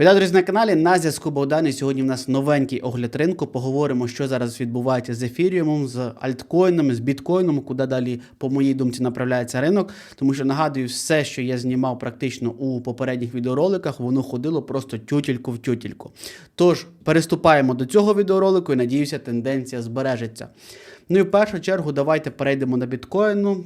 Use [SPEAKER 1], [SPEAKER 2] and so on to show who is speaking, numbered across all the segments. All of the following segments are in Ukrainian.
[SPEAKER 1] Вітаю, друзі, на каналі. На зв'язку Богдан. І сьогодні в нас новенький огляд ринку. Поговоримо, що зараз відбувається з ефіріумом, з альткоїнами, з біткоїном, куди далі, по моїй думці, направляється ринок. Тому що нагадую, все, що я знімав практично у попередніх відеороликах, воно ходило просто тютільку в тютільку. Тож переступаємо до цього відеоролику і надіюся, тенденція збережеться. Ну і в першу чергу, давайте перейдемо на біткоїну.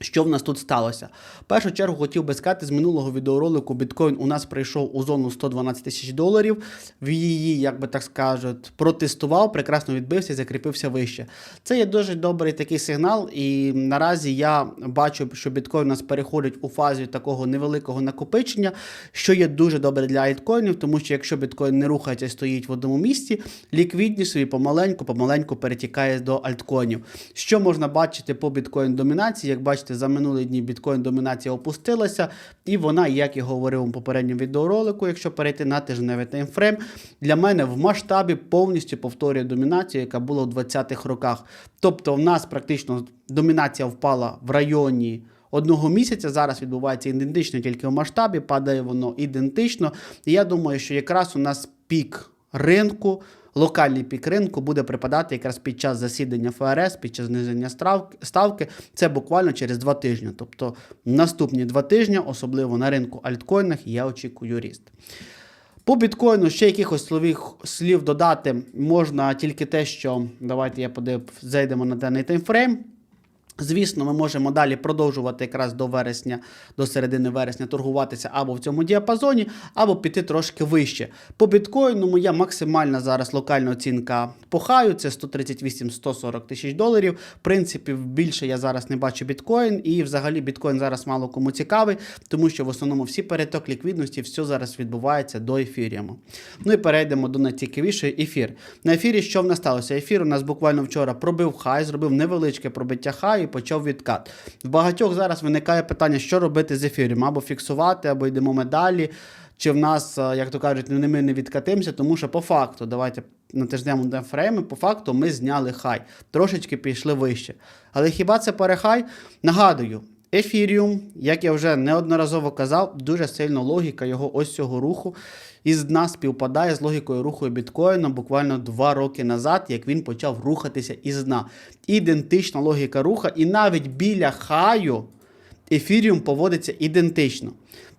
[SPEAKER 1] Що в нас тут сталося? В першу чергу хотів би сказати, з минулого відеоролику біткоін у нас прийшов у зону 112 тисяч доларів. В її, як би так скажуть, протестував, прекрасно відбився і закріпився вище. Це є дуже добрий такий сигнал, і наразі я бачу, що біткоін у нас переходить у фазі такого невеликого накопичення, що є дуже добре для альткоїнів, тому що якщо біткоін не рухається стоїть в одному місці, ліквідність собі помаленьку, помаленьку перетікає до альткоїнів. Що можна бачити по біткоін домінації? Як бачите, за минулі дні біткоін домінація опустилася, і вона, як я говорив у попередньому відеоролику, якщо перейти на тижневий таймфрейм, для мене в масштабі повністю повторює домінацію, яка була у 20-х роках. Тобто, в нас практично домінація впала в районі. Одного місяця зараз відбувається ідентично, тільки в масштабі, падає воно ідентично. І я думаю, що якраз у нас пік ринку, локальний пік ринку буде припадати якраз під час засідання ФРС, під час зниження ставки. Це буквально через два тижні. Тобто наступні два тижні, особливо на ринку альткоїнах, я очікую ріст. По біткоїну ще якихось словів, слів додати можна тільки те, що давайте я подив, зайдемо на даний таймфрейм. Звісно, ми можемо далі продовжувати якраз до вересня, до середини вересня торгуватися або в цьому діапазоні, або піти трошки вище. По біткоїну моя максимальна зараз локальна оцінка по хаю це 138-140 тисяч доларів. В принципі, більше я зараз не бачу біткоін, і взагалі біткоін зараз мало кому цікавий, тому що в основному всі переток ліквідності, все зараз відбувається до ефіріуму. Ну і перейдемо до найцікавішої ефір. На ефірі що в нас сталося? Ефір у нас буквально вчора пробив хай, зробив невеличке пробиття хаю і почав відкат. В багатьох зараз виникає питання, що робити з ефіром, або фіксувати, або йдемо ми далі. Чи в нас, е, як то кажуть, ми не відкатимося, тому що по факту, давайте на тижневому таймфреймі, по факту ми зняли хай, трошечки пішли вище. Але хіба це перехай? Нагадую, ефіріум, як я вже неодноразово казав, дуже сильно логіка його ось цього руху із дна співпадає з логікою руху біткоїна буквально два роки назад, як він почав рухатися із дна. Ідентична логіка руха, і навіть біля хаю ефіріум поводиться ідентично.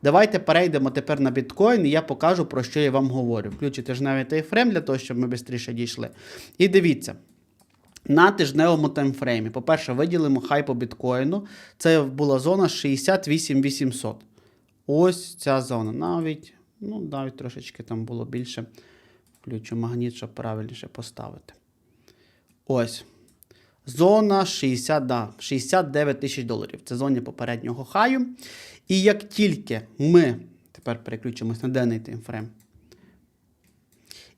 [SPEAKER 1] Давайте перейдемо тепер на біткоін, і я покажу, про що я вам говорю. Включите ж навіть таймфрейм для того, щоб ми швидше дійшли. І дивіться. На тижневому таймфреймі, по-перше, виділимо хай по біткоїну. Це була зона 68800. Ось ця зона. Навіть, ну, навіть трошечки там було більше. Включу магніт, щоб правильніше поставити. Ось. Зона 60, да, 69 тисяч доларів. Це зона попереднього хаю. І як тільки ми, тепер переключимось на денний таймфрейм.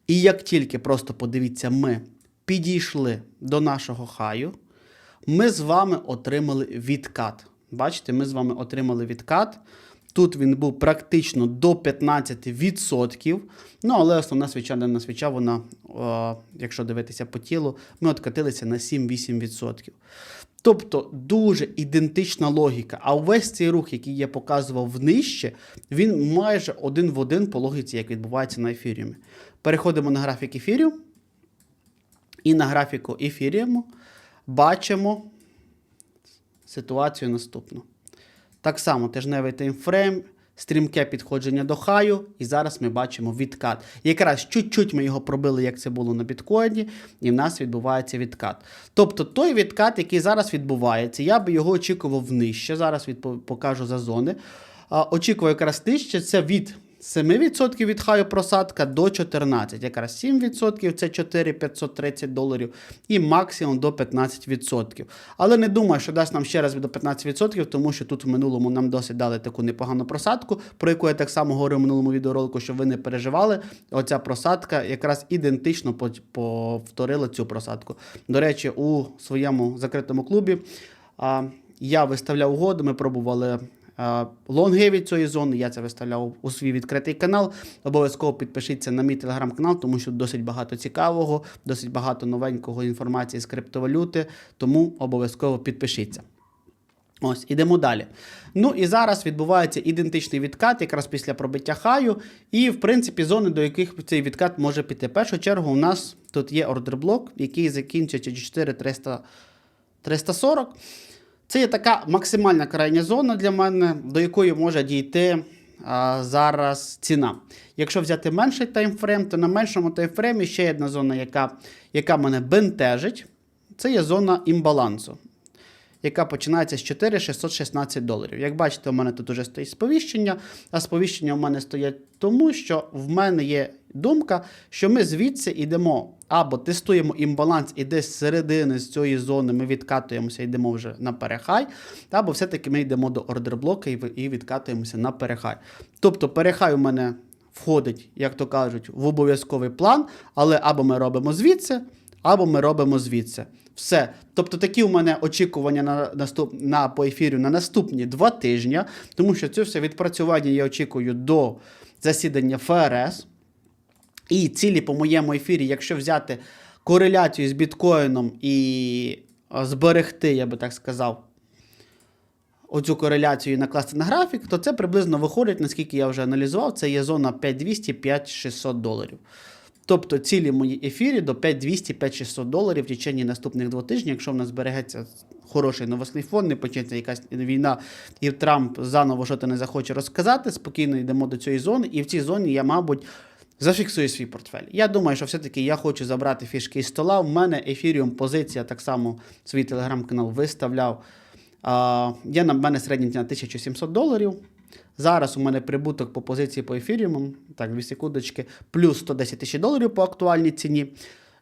[SPEAKER 1] І як тільки просто подивіться, ми підійшли до нашого хаю, ми з вами отримали відкат. Бачите, ми з вами отримали відкат. Тут він був практично до 15%. Ну, але основна свіча, денна свіча, вона, о, якщо дивитися по тілу, ми откатилися на 7-8%. Тобто дуже ідентична логіка. А увесь цей рух, який я показував нижче, він майже один в один по логіці, як відбувається на ефіріумі. Переходимо на графік ефіріум. І на графіку ефіріуму бачимо ситуацію наступну. Так само тижневий таймфрейм, стрімке підходження до хаю, і зараз ми бачимо відкат. Якраз чуть-чуть ми його пробили, як це було на біткоїні, і в нас відбувається відкат. Тобто той відкат, який зараз відбувається, я би його очікував нижче. Зараз відпо- покажу за зони. Очікую якраз нижче, це від 7% від хаю просадка до 14%. Якраз 7% це 4530 доларів і максимум до 15%. Але не думаю, що дасть нам ще раз до 15%, тому що тут в минулому нам досить дали таку непогану просадку, про яку я так само говорив в минулому відеоролику, щоб ви не переживали. Оця просадка якраз ідентично повторила цю просадку. До речі, у своєму закритому клубі я виставляв угоди, ми пробували лонги від цієї зони. Я це виставляв у свій відкритий канал. Обов'язково підпишіться на мій телеграм-канал, тому що досить багато цікавого, досить багато новенького інформації з криптовалюти. Тому обов'язково підпишіться. Ось, ідемо далі. Ну і зараз відбувається ідентичний відкат, якраз після пробиття хаю, і, в принципі, зони, до яких цей відкат може піти. В першу чергу, у нас тут є ордерблок, який закінчується 4300 340. Це є така максимальна крайня зона для мене, до якої може дійти а, зараз ціна. Якщо взяти менший таймфрейм, то на меншому таймфреймі ще одна зона, яка, яка мене бентежить. Це є зона імбалансу, яка починається з 4616 доларів. Як бачите, у мене тут уже стоїть сповіщення, а сповіщення у мене стоять тому, що в мене є думка, що ми звідси йдемо або тестуємо імбаланс і десь з середини з цієї зони ми відкатуємося, йдемо вже на перехай, або все-таки ми йдемо до ордерблока і відкатуємося на перехай. Тобто перехай у мене входить, як то кажуть, в обов'язковий план, але або ми робимо звідси, або ми робимо звідси. Все. Тобто такі у мене очікування на, наступ, на по ефірю на наступні два тижні, тому що це все відпрацювання я очікую до засідання ФРС. І цілі по моєму ефірі, якщо взяти кореляцію з біткоїном і зберегти, я би так сказав, оцю кореляцію і накласти на графік, то це приблизно виходить, наскільки я вже аналізував, це є зона 5200-5600 доларів. Тобто цілі мої ефірі до 5200-5600 доларів в течение наступних двох тижнів, якщо в нас зберегається хороший новосний фон, не почнеться якась війна, і Трамп заново що то не захоче розказати, спокійно йдемо до цієї зони, і в цій зоні я, мабуть, зафіксую свій портфель. Я думаю, що все-таки я хочу забрати фішки із стола. У мене ефіріум позиція так само свій телеграм-канал виставляв. Я на мене середня ціна 1700 доларів. Зараз у мене прибуток по позиції по ефіріуму, так, дві секундочки, плюс 110 тисяч доларів по актуальній ціні.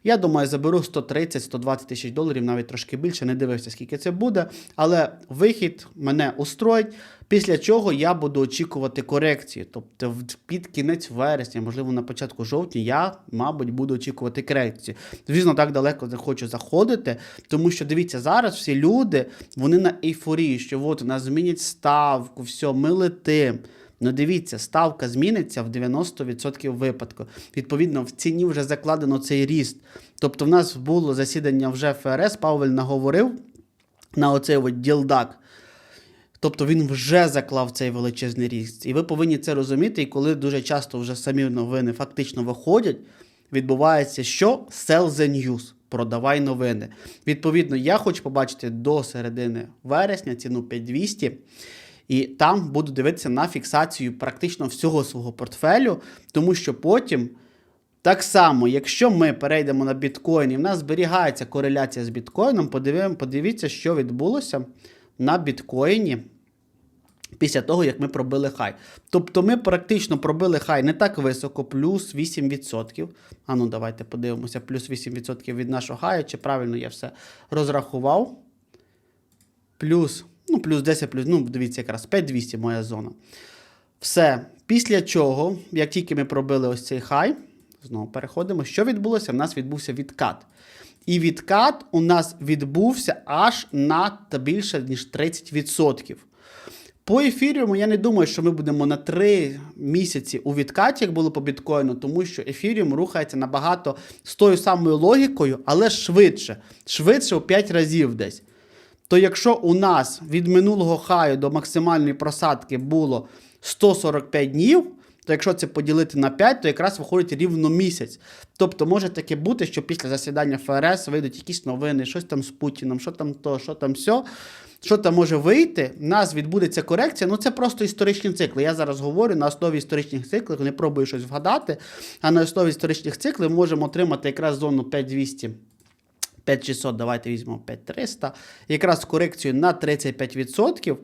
[SPEAKER 1] Я думаю, заберу 130-120 тисяч доларів, навіть трошки більше, не дивився, скільки це буде. Але вихід мене устроїть, після чого я буду очікувати корекції. Тобто під кінець вересня, можливо, на початку жовтня, я, мабуть, буду очікувати корекції. Звісно, так далеко не хочу заходити, тому що дивіться, зараз всі люди вони на ейфорії, що от у нас змінять ставку, все, ми летим. Ну дивіться, ставка зміниться в 90% випадку. Відповідно, в ціні вже закладено цей ріст. Тобто, в нас було засідання вже ФРС, Павель наговорив на оцей от ділдак. Тобто він вже заклав цей величезний ріст. І ви повинні це розуміти. І коли дуже часто вже самі новини фактично виходять, відбувається що? Sell the news. Продавай новини. Відповідно, я хочу побачити до середини вересня ціну 5200. І там буду дивитися на фіксацію практично всього свого портфелю, тому що потім. Так само, якщо ми перейдемо на біткоін і в нас зберігається кореляція з біткоїном, подивіться, що відбулося на біткоїні після того, як ми пробили хай. Тобто ми практично пробили хай не так високо, плюс 8%. А ну давайте подивимося, плюс 8% від нашого хаю, чи правильно я все розрахував. Плюс, ну, плюс 10, плюс, ну, дивіться, якраз 5200 моя зона. Все. Після чого, як тільки ми пробили ось цей хай, знову переходимо. Що відбулося? У нас відбувся відкат. І відкат у нас відбувся аж на більше, ніж 30%. По ефіріуму я не думаю, що ми будемо на 3 місяці у відкаті, як було по біткоїну, тому що ефіріум рухається набагато з тою самою логікою, але швидше. Швидше у 5 разів десь. То якщо у нас від минулого хаю до максимальної просадки було 145 днів, то якщо це поділити на 5, то якраз виходить рівно місяць. Тобто може таке бути, що після засідання ФРС вийдуть якісь новини, щось там з Путіном, що там то, що там все. Що там може вийти, у нас відбудеться корекція. Ну це просто історичні цикли. Я зараз говорю на основі історичних циклів, не пробую щось вгадати. А на основі історичних циклів можемо отримати якраз зону 5200 5600, давайте візьмемо 5300, якраз корекцію на 35%,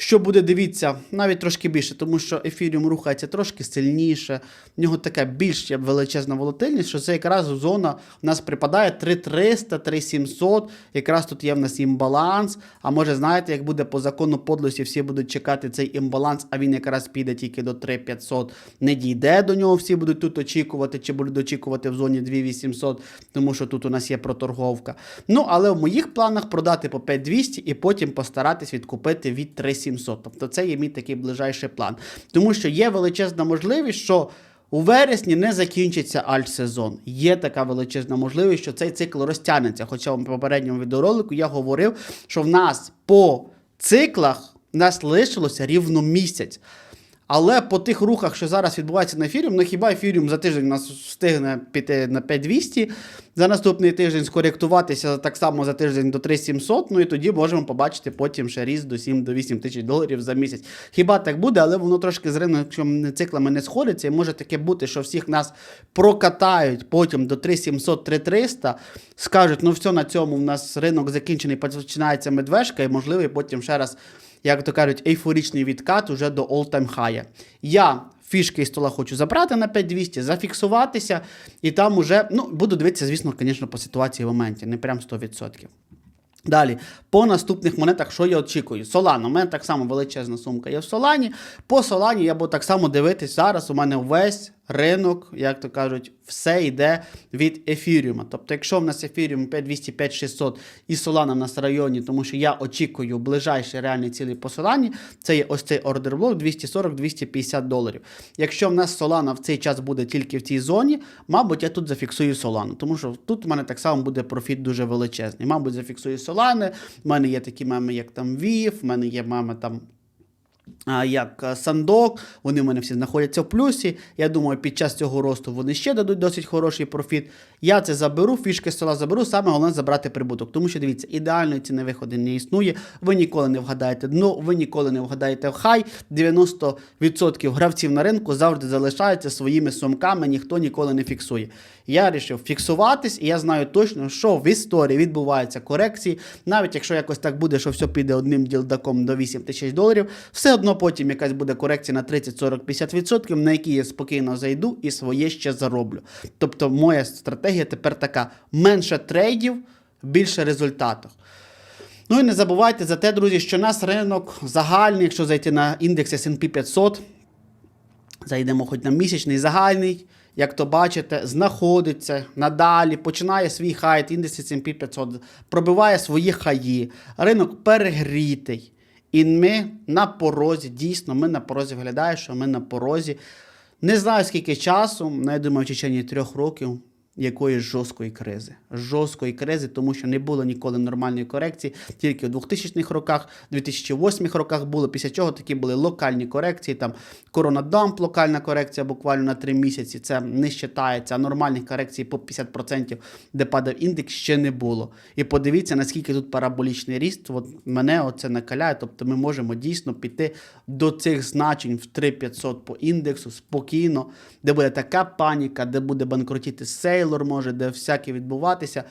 [SPEAKER 1] що буде, дивіться, навіть трошки більше, тому що ефіріум рухається трошки сильніше, в нього така більш величезна волатильність, що це якраз зона у нас припадає 3300, 3700, якраз тут є в нас імбаланс, а може, знаєте, як буде по закону подлості, всі будуть чекати цей імбаланс, а він якраз піде тільки до 3500, не дійде до нього, всі будуть тут очікувати, чи будуть очікувати в зоні 2800, тому що тут у нас є проторговка. Ну, але в моїх планах продати по 5200 і потім постаратись відкупити від 3700. Тобто це є мій такий ближайший план. Тому що є величезна можливість, що у вересні не закінчиться альт-сезон. Є така величезна можливість, що цей цикл розтягнеться. Хоча в попередньому відеоролику я говорив, що в нас по циклах нас лишилося рівно місяць. Але по тих рухах, що зараз відбувається на ефіріум, ну хіба ефіріум за тиждень у нас встигне піти на 5200, за наступний тиждень скоректуватися так само за тиждень до 3700, ну і тоді можемо побачити потім ще ріст до 7 до 8 тисяч доларів за місяць. Хіба так буде, але воно трошки з ринком циклами не сходиться, і може таке бути, що всіх нас прокатають потім до 3700 3300 скажуть, ну все, на цьому в нас ринок закінчений, починається медвежка, і можливо потім ще раз як то кажуть, ейфоричний відкат уже до all-time high. Я фішки із стола хочу забрати на 5200, зафіксуватися, і там уже, ну, буду дивитися, звісно, звісно, по ситуації в моменті, не прям 100%. Далі, по наступних монетах, що я очікую? Solana. У мене так само величезна сумка є в Солані. По Солані я буду так само дивитись зараз. У мене весь ринок, як то кажуть, все йде від ефіріума. Тобто, якщо в нас ефіріум 5200, 5600 і Solana в нас в районі, тому що я очікую ближайші реальні цілі по Солані, це є ось цей ордерблок 240-250 доларів. Якщо в нас Solana в цей час буде тільки в цій зоні, мабуть, я тут зафіксую Solana, тому що тут в мене так само буде профіт дуже величезний. Мабуть, зафіксую Solana, в мене є такі меми, як там VIF, в мене є меми там. Як е, Сандок, вони в мене всі знаходяться в плюсі. Я думаю, під час цього росту вони ще дадуть досить хороший профіт. Я це заберу, фішки з стола заберу, саме головне забрати прибуток. Тому що дивіться, ідеальної ціни виходу не існує. Ви ніколи не вгадаєте дно, ви ніколи не вгадаєте хай. 90% гравців на ринку завжди залишаються своїми сумками, ніхто ніколи не фіксує. Я вирішив фіксуватись, і я знаю точно, що в історії відбуваються корекції. Навіть якщо якось так буде, що все піде одним ділдаком до 8 тисяч доларів, все одно потім якась буде корекція на 30, 40, 50%, на які я спокійно зайду і своє ще зароблю. Тобто, моя стратегія тепер така: менше трейдів, більше результатів. Ну і не забувайте за те, друзі, що нас ринок загальний, якщо зайти на індекс S&P 500, зайдемо хоч на місячний загальний, як то бачите, знаходиться надалі, починає свій хайт, індекс S&P 500, пробиває свої хаї, ринок перегрітий. І ми на порозі, дійсно, ми на порозі виглядає, що ми на порозі. Не знаю скільки часу, але я думаю, в течение трьох років якоїсь жорсткої кризи. Жорсткої кризи, тому що не було ніколи нормальної корекції, тільки в 2000-х роках, 2008 роках було, після чого такі були локальні корекції, там коронадамп, локальна корекція буквально на 3 місяці, це не вважається, а нормальних корекцій по 50%, де падав індекс, ще не було. І подивіться, наскільки тут параболічний ріст, от мене оце накаляє, тобто ми можемо дійсно піти до цих значень в 3500 по індексу спокійно, де буде така паніка, де буде банкрутіти сейлор, може, де всяке відбуватися.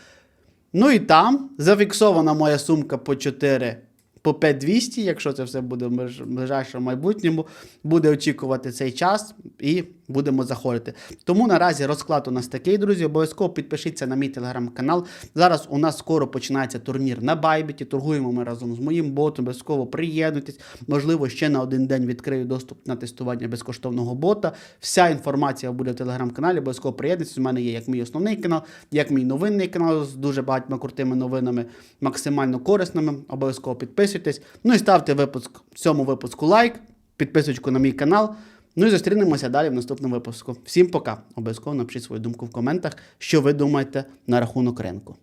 [SPEAKER 1] Ну і там зафіксована моя сумка по 4, по 5200, якщо це все буде в ближайшому майбутньому, буде очікувати цей час і будемо заходити. Тому наразі розклад у нас такий, друзі. Обов'язково підпишіться на мій телеграм-канал. Зараз у нас скоро починається турнір на Байбіті. Торгуємо ми разом з моїм ботом. Обов'язково приєднуйтесь. Можливо, ще на один день відкрию доступ на тестування безкоштовного бота. Вся інформація буде в телеграм-каналі. Обов'язково приєднуйтесь. У мене є як мій основний канал, як мій новинний канал з дуже багатьма крутими новинами, максимально корисними. Обов'язково підписуйтесь. Ну і ставте випуск цьому випуску лайк, підписочку на мій канал. Ну і зустрінемося далі в наступному випуску. Всім пока. Обов'язково напишіть свою думку в коментах, що ви думаєте на рахунок ринку.